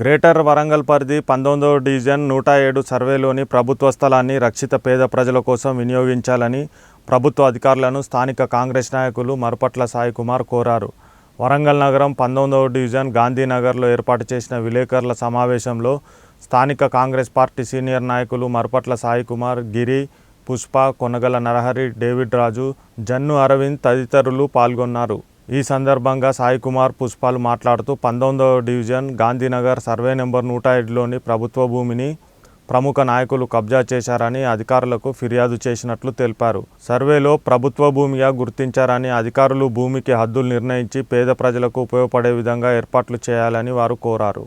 Greater Warangal పరిధి పంతొమ్మిదవ division నూట ఏడు సర్వేలోని ప్రభుత్వ స్థలాన్ని రక్షిత పేద ప్రజల కోసం వినియోగించాలని ప్రభుత్వ అధికారులను స్థానిక కాంగ్రెస్ నాయకులు మరుపట్ల సాయి కుమార్ కోరారు. వరంగల్ నగరం పంతొమ్మిదవ డివిజన్ గాంధీనగర్లో ఏర్పాటు చేసిన విలేకరుల సమావేశంలో స్థానిక కాంగ్రెస్ పార్టీ సీనియర్ నాయకులు మరుపట్ల సాయి కుమార్ గిరి పుష్ప కొనగల నరహరి డేవిడ్ రాజు జన్ను అరవింద్ తదితరులు పాల్గొన్నారు. ఈ సందర్భంగా సాయి కుమార్ పుష్పాలు మాట్లాడుతూ పంతొమ్మిదవ డివిజన్ గాంధీనగర్ సర్వే నెంబర్ నూట ఏడులోని ప్రభుత్వ భూమిని ప్రముఖ నాయకులు కబ్జా చేశారని అధికారులకు ఫిర్యాదు చేసినట్లు తెలిపారు. సర్వేలో ప్రభుత్వ భూమిగా గుర్తించారని అధికారులు భూమికి హద్దులు నిర్ణయించి పేద ప్రజలకు ఉపయోగపడే విధంగా ఏర్పాట్లు చేయాలని వారు కోరారు.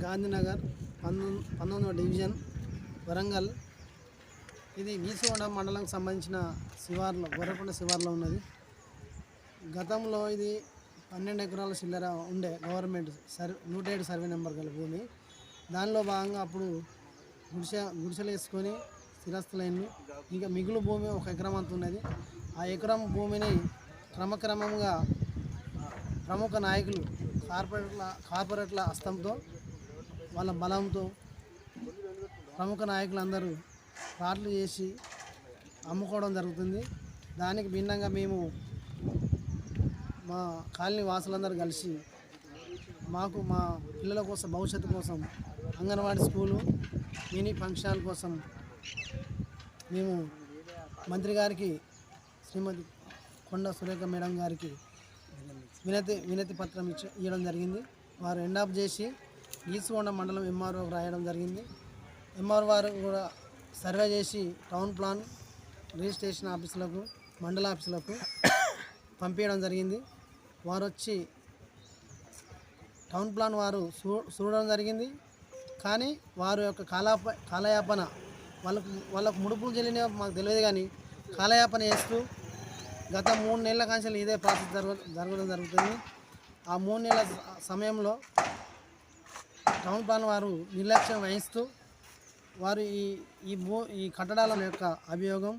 గాంధీనగర్ పంతొమ్మిది పంతొమ్మిదవ డివిజన్ వరంగల్. ఇది గీసుగొండ మండలంకి సంబంధించిన శివార్లో గొర్రెకొండ శివార్లో ఉన్నది. గతంలో ఇది పన్నెండు ఎకరాల చిల్లర ఉండే గవర్నమెంట్ సర్వే నూట ఏడు సర్వే నెంబర్ గల భూమి దానిలో భాగంగా అప్పుడు గుడిసె గుడిసెలు వేసుకొని స్థిరస్తులైంది ఇంకా మిగులు భూమి ఒక ఎకరం అంత ఉన్నది. ఆ ఎకరం భూమిని క్రమక్రమంగా ప్రముఖ నాయకులు కార్పొరేట్ల కార్పొరేట్ల హస్తంతో వాళ్ళ బలంతో ప్రముఖ నాయకులందరూ ప్లాట్లు చేసి అమ్ముకోవడం జరుగుతుంది. దానికి భిన్నంగా మేము మా కాలనీ వాసులందరూ కలిసి మాకు మా పిల్లల కోసం భవిష్యత్తు కోసం అంగన్వాడీ స్కూలు మినీ ఫంక్షన్ కోసం మేము మంత్రి గారికి శ్రీమతి కొండ సురేఖ మేడం గారికి వినతి వినతి పత్రం ఇచ్చి ఇవ్వడం జరిగింది. వారు ఎండాప్ చేసి ఈసుకొండ మండలం ఎంఆర్ఓ రాయడం జరిగింది. ఎంఆర్ వారు కూడా సర్వే చేసి టౌన్ ప్లాన్ రిజిస్ట్రేషన్ ఆఫీసులకు మండల ఆఫీసులకు పంపించడం జరిగింది. వారు వచ్చి టౌన్ ప్లాన్ వారు చూ చూడడం జరిగింది. కానీ వారి యొక్క కాలాప కాలయాపన వాళ్ళకు వాళ్ళకు ముడుపులు చెల్లిన మాకు తెలియదు కానీ కాలయాపన చేస్తూ గత మూడు నెలల కాంచెలు ఇదే ప్రాసెస్ జరగ జరగడం జరుగుతుంది. ఆ మూడు నెలల సమయంలో టౌన్ ప్లాన్ వారు నిర్లక్ష్యం వహిస్తూ వారు ఈ ఈ భూ ఈ కట్టడాల యొక్క అభియోగం